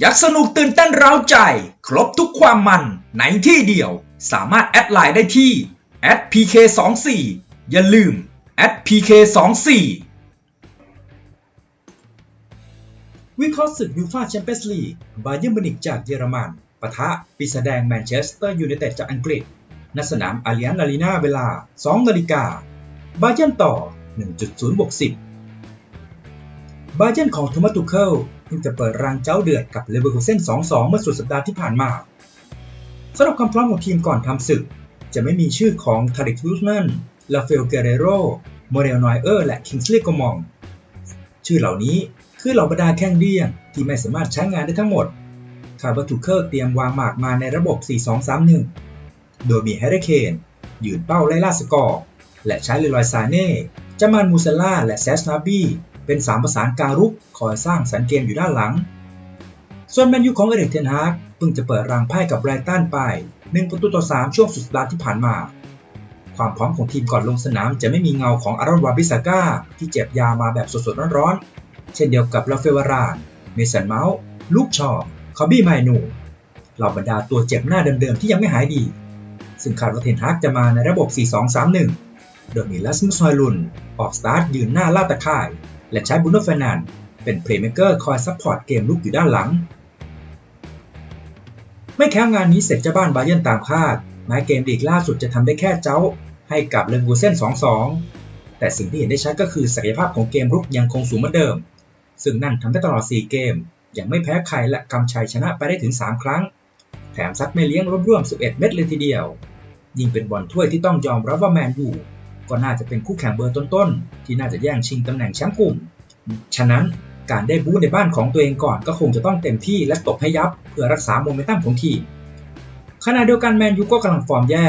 อยากสนุกตื่นเต้นเร้าใจ ครบทุกความมันในที่เดียว สามารถแอดไลน์ได้ที่ @pk24 อย่าลืม @pk24 วิเคราะห์ศึกยูฟาแชมเปี้ยนส์ลีกบาเยิร์นมิวนิกจากเยอรมันปะทะปีศาจแดงแมนเชสเตอร์ยูไนเต็ดจากอังกฤษณสนามอาลียนอารีนาเวลา 2 นาฬิกา บาเยิร์นต่อ 1.0บวก10 บาเยิร์นของโทมัสตูเคิล พิ่งจะเปิดรังเจ้าเดือดกับเลเวอร์คูเซ่น2-2 เมื่อสุดสัปดาห์ที่ผ่านมาสำหรับความพร้อมของทีมก่อนทำศึก จะไม่มีชื่อของทาริกลูสแมนลาเฟลเกเรโรโมเรลนอยเออร์และคิงส์ลีย์กมอง ชื่อเหล่านี้คือเหล่าบรรดาแข้งเดี้ยงที่ไม่สามารถใช้งานได้ทั้งหมดคาร์บาทูเคิลเตรียมวางหมากมาในระบบ 4-2-3-1 โดยมีแฮร์รี่เคนยืนเป้าไล่ล่าสกอร์ และใช้เลลอยซาเน่จามานมูเซล่าและแซสนาบี เป็นสามประสานการุกคอยสร้างสรรค์เกมอยู่ด้านหลัง ส่วนแมนยูของเอริกเทนฮากเพิ่งจะเปิดรังไพ่กับไบรตันไป 1 ประตูต่อ 3 ช่วงสุดสัปดาห์ที่ผ่านมา ความพร้อมของทีมก่อนลงสนามจะไม่มีเงาของอารอนวาบิสาก้าที่เจ็บยามาแบบสดๆร้อนๆ เช่นเดียวกับลาเฟวาราน เมสันเมาส์ลูกชอคอบี้ไมนูเหล่าบรรดาตัวเจ็บหน้าเดิมๆที่ยังไม่หายดี ซึ่งคาดว่าเทนฮากจะมาในระบบ 4-2-3-1 โดยมีลัสมุสฮอยลุน ออกสตาร์ทยืนหน้าล่าตะข่าย และใช้บุนโนฟนันเป็นเพลย์เมเกอร์คอยซัพพอร์ตเกมลุกอยู่ด้านหลัง ไม่แค่งานนี้เสร็จเจ้าบ้านบาเยนตามคาดแม้เกมลีกล่าสุดจะทำได้แค่เจ้า ให้กับเลนบูเซน2-2 แต่สิ่งที่เห็นได้ชัดก็คือศักยภาพของเกมรุกยังคงสูงเหมือนเดิม ซึ่งนั่นทำได้ตลอด 4 เกม ยังไม่แพ้ใครและกำชัยชนะไปได้ถึง 3 ครั้ง แถมซัดไม่เลี้ยงร่วมๆ 11 เม็ดเลยทีเดียว ยิ่งเป็นบอลถ้วยที่ต้องยอมรับว่าแมนยู ก็น่าจะเป็นคู่แข่งเบอร์ต้นๆ ที่น่าจะแย่งชิงตำแหน่งแชมป์กลุ่ม ฉะนั้นการได้บู๊ในบ้านของตัวเองก่อนก็คงจะต้องเต็มที่และตบให้ยับเพื่อรักษาโมเมนตัมของทีม ขณะเดียวกันแมนยูก็กำลังฟอร์มแย่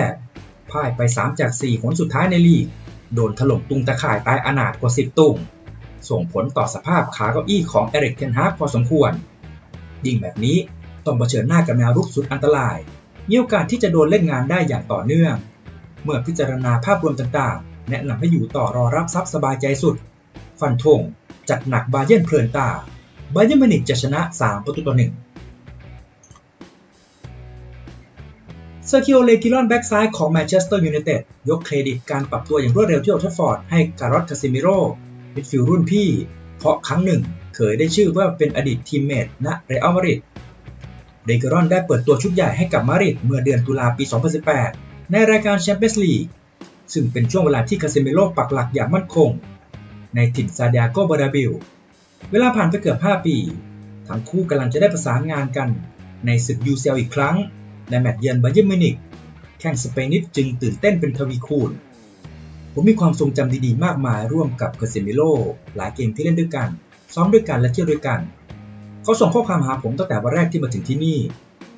พ่ายไป 3 จาก 4 ผลสุดท้ายในลีก โดนถล่มตุงตะข่ายตายอนาถกว่า 10 ตุงส่งผลต่อสภาพขาเก้าอี้ของเอริกเทนฮากพอสมควร ยิ่งแบบนี้ต้องเผชิญหน้ากับแนวรุกสุดอันตราย มีโอกาสที่จะโดนเล่นงานได้อย่างต่อเนื่อง เมื่อพิจารณาภาพรวมต่างๆ แนะนำให้อยู่ต่อรอรับทรัพย์สบายใจสุด ฟันธงจัดหนักบาเยิร์นเพลินตา บาเยนมินิกจะชนะ 3 ประตูต่อ1เซอร์คิโอเลกิลอนแบ็กซ้ายของแมนเชสเตอร์ยูไนเต็ดยกเครดิตการปรับตัวอย่างรวดเร็วที่โอทัฟฟอร์ดให้การอตคาซิมิโร่มิดฟิลด์รุ่นพี่ เพราะครั้งหนึ่งเคยได้ชื่อว่าเป็นอดีตทีมเมทณเรอัลมาดริดเดกิรอนได้เปิดตัวชุดใหญ่ให้กับมาดริดเมื่อเดือนตุลาปี 2018 ในรายการแชมเปี้ยนส์ลีก ซึ่งเป็นช่วงเวลาที่คาซิมิโร่ปักหลักอย่างมั่นคง ในถิ่นซาเดียโกบาราบิล เวลาผ่านไปเกือบ 5 ปี ทั้งคู่กำลังจะได้ประสานงานกันในศึกยูเซลอีกครั้ง ในแมตช์เยือนบาเยิร์มินิกแข่งสเปนิชจึงตื่นเต้นเป็นทวีคูณ ผมมีความทรงจำดีๆ มากมายร่วมกับคาเซมิโลหลายเกมที่เล่นด้วยกัน ซ้อมด้วยกันและเที่ยวด้วยกัน เขาส่งข้อความหาผมตั้งแต่วันแรกที่มาถึงที่นี่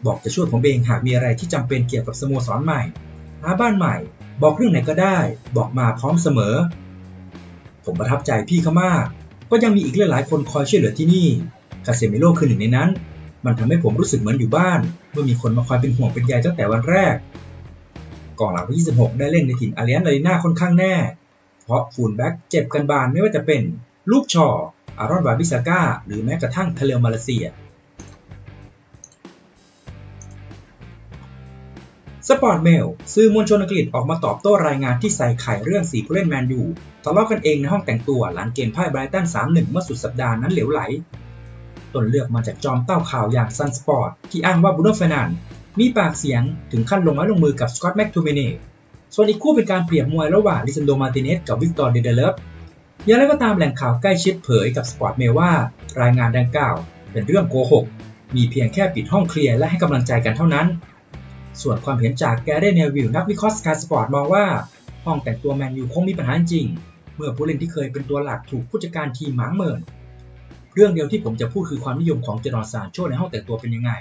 บอกจะช่วยผมเองหากมีอะไรที่จำเป็นเกี่ยวกับสโมสรใหม่ หาบ้านใหม่ บอกเรื่องไหนก็ได้ บอกมาพร้อมเสมอ ผมประทับใจพี่เขามาก ก็ยังมีอีกหลายๆคนคอยช่วยเหลือที่นี่คาเซมิโลคือหนึ่งในนั้น มันทำให้ผมรู้สึกเหมือนอยู่บ้านเมื่อมีคนมาคอยเป็นห่วงเป็นใยตั้งแต่วันแรกกองหลังวัย26 ได้เล่นในถิ่นอารียนอารีนาค่อนข้างแน่ เพราะฟูลแบ็กเจ็บกันบานไม่ว่าจะเป็น ลูกชออารอนวาบิซาก้า หรือแม้กระทั่งทะเลมาเลเซีย สปอร์ตเมลสื่อมวลชนอังกฤษออกมาตอบโต้รายงานที่ใส่ไข่เรื่องสีผู้เล่นแมนยูทะเลาะกันเองในห้องแต่งตัวหลังเกมพ่ายไบรตัน 3-1 เมื่อสุดสัปดาห์นั้นเหลวไหล ต้นเลือกมาจากจอมเต้าข่าวอย่างซันสปอร์ตที่อ้างว่าบูโนเฟรนันด์มีปากเสียงถึงขั้นลงไม้ลงมือกับสกอตแม็กทูเมเน่ส่วนอีกคู่เป็นการเปรียบมวยระหว่างลิซันโดมาติเนสกับวิกตอร์เดเดเลฟอย่างไรก็ตามแหล่งข่าวใกล้ชิดเผยกับสปอร์ตเมลว่ารายงานดังกล่าว เป็นเรื่องโกหก มีเพียงแค่ปิดห้องเคลียร์และให้กำลังใจกันเท่านั้น ส่วนความเห็นจากแกเรเนวิลนักวิเคราะห์สกายสปอร์ตมองว่า ห้องแต่งตัวแมนยูคงมีปัญหาจริง เมื่อผู้เล่นที่เคยเป็นตัวหลักถูกผู้จัดการทีมหมางเมิน เรื่องเดียวที่ผมจะพูดคือความนิยมของเจดอร์ซานโชในห้องแต่งตัวเป็นยังไง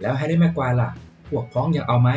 แล้วแฮร์รี่แม็กควายล่ะ พวกพ้องอยากเอาไหม